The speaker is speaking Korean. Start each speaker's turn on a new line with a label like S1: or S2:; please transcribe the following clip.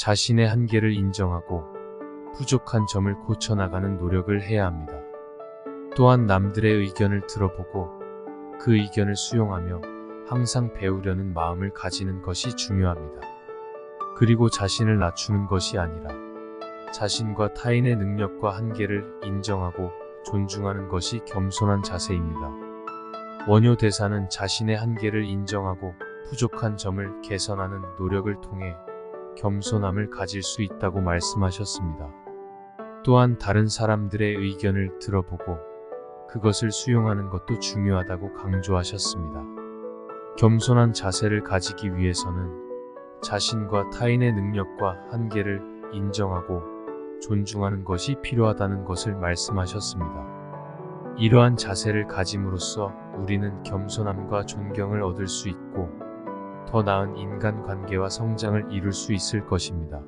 S1: 자신의 한계를 인정하고 부족한 점을 고쳐나가는 노력을 해야 합니다. 또한 남들의 의견을 들어보고 그 의견을 수용하며 항상 배우려는 마음을 가지는 것이 중요합니다. 그리고 자신을 낮추는 것이 아니라 자신과 타인의 능력과 한계를 인정하고 존중하는 것이 겸손한 자세입니다. 원효 대사는 자신의 한계를 인정하고 부족한 점을 개선하는 노력을 통해 겸손함을 가질 수 있다고 말씀하셨습니다. 또한 다른 사람들의 의견을 들어보고 그것을 수용하는 것도 중요하다고 강조하셨습니다. 겸손한 자세를 가지기 위해서는 자신과 타인의 능력과 한계를 인정하고 존중하는 것이 필요하다는 것을 말씀하셨습니다. 이러한 자세를 가짐으로써 우리는 겸손함과 존경을 얻을 수 있고 더 나은 인간 관계와 성장을 이룰 수 있을 것입니다.